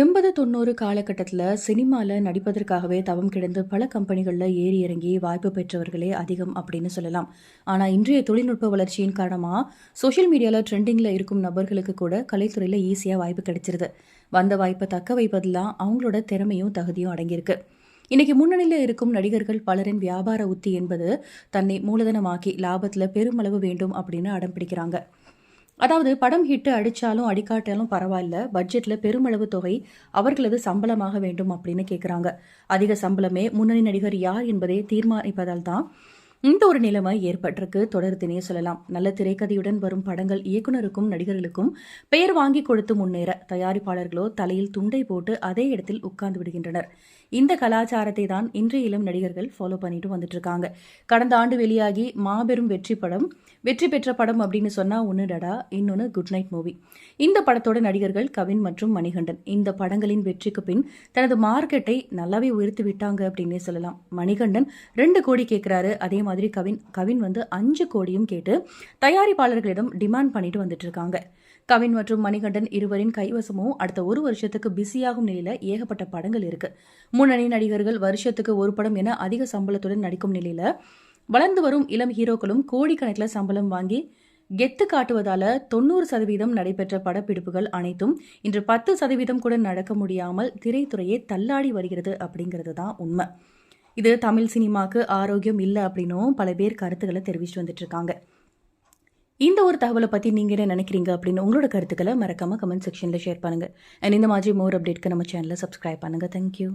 எண்பது தொண்ணூறு காலகட்டத்தில் சினிமாவில் நடிப்பதற்காகவே தவம் கிடந்து பல கம்பெனிகளில் ஏறி இறங்கி வாய்ப்பு பெற்றவர்களே அதிகம் அப்படின்னு சொல்லலாம். ஆனால் இன்றைய தொழில்நுட்ப வளர்ச்சியின் காரணமாக சோஷியல் மீடியாவில் ட்ரெண்டிங்கில் இருக்கும் நபர்களுக்கு கூட கலைத்துறையில் ஈஸியாக வாய்ப்பு கிடைச்சிருது. வந்த வாய்ப்பை தக்க வைப்பதெல்லாம் அவங்களோட திறமையும் தகுதியும் அடங்கியிருக்கு. இன்னைக்கு முன்னணியில் இருக்கும் நடிகர்கள் பலரின் வியாபார உத்தி என்பது தன்னை மூலதனமாக்கி லாபத்தில் பெருமளவு வேண்டும் அப்படின்னு அடம் பிடிக்கிறாங்க. அதாவது படம் ஹிட்டு அடித்தாலும் அடிக்காட்டாலும் பரவாயில்ல. பட்ஜெட்டில் பெருமளவு தொகை அவர்களது சம்பளமாக வேண்டும் அப்படின்னு கேட்குறாங்க அதிக சம்பளமே முன்னணி நடிகர் யார் என்பதை தீர்மானிப்பதால் தான் இந்த ஒரு நிலைமை ஏற்பட்டிருக்கு. தொடர்ந்துனே சொல்லலாம். நல்ல திரைக்கதையுடன் வரும் படங்கள் இயக்குனருக்கும் நடிகர்களுக்கும் பெயர் வாங்கி கொடுத்து முன்னேற தயாரிப்பாளர்களோ தலையில் துண்டை போட்டு அதே இடத்தில் உட்கார்ந்து விடுகின்றனர். இந்த கலாச்சாரத்தை தான் இன்றைய இளம் நடிகர்கள் ஃபாலோ பண்ணிட்டு வந்துட்டு இருக்காங்க கடந்த ஆண்டு வெளியாகி மாபெரும் வெற்றி படம் வெற்றி பெற்ற படம் அப்படின்னு சொன்னா ஒன்று டடா இன்னொன்று குட் நைட் மூவி இந்த படத்தோட நடிகர்கள் கவின் மற்றும் மணிகண்டன். இந்த படங்களின் வெற்றிக்கு பின் தனது மார்க்கெட்டை நல்லாவே உயர்த்தி விட்டாங்க அப்படின்னே சொல்லலாம். மணிகண்டன் ரெண்டு கோடி கேட்கிறாரு அதே மாதிரி கவின் கவின் வந்து அஞ்சு கோடியும் கேட்டு தயாரிப்பாளர்களிடம் டிமாண்ட் பண்ணிட்டு வந்துட்டு இருக்காங்க கவின் மற்றும் மணிகண்டன் இருவரின் கைவசமும் அடுத்த ஒரு வருஷத்துக்கு பிஸியாகும் நிலையில ஏகப்பட்ட படங்கள் இருக்கு. முன்னணி நடிகர்கள் வருஷத்துக்கு ஒரு படம் என அதிக சம்பளத்துடன் நடிக்கும் நிலையில வளர்ந்து வரும் இளம் ஹீரோக்களும் கோடிக்கணக்கில் சம்பளம் வாங்கி கெத்து காட்டுவதால தொண்ணூறு சதவீதம் நடைபெற்ற படப்பிடிப்புகள் அனைத்தும் இன்று பத்து சதவீதம் கூட நடக்க முடியாமல் திரைத்துறையே தள்ளாடி வருகிறது அப்படிங்கிறது தான் உண்மை. இது தமிழ் சினிமாவுக்கு ஆரோக்கியம் இல்லை அப்படின்னும் பல பேர் கருத்துக்களை தெரிவிச்சுட்டு வந்துட்டு இருக்காங்க இந்த ஒரு தகவலை பற்றி நீங்கள் என்ன நினைக்கிறீங்க அப்படின்னு உங்களோட கருத்துக்களை மறக்காமல் கமெண்ட் செக்ஷனில் ஷேர் பண்ணுங்கள் அண்ட் இந்த மாதிரி மோர் அப்டேட்க்கு நம்ம சேனலை சப்ஸ்கிரைப் பண்ணுங்கள் தேங்க்யூ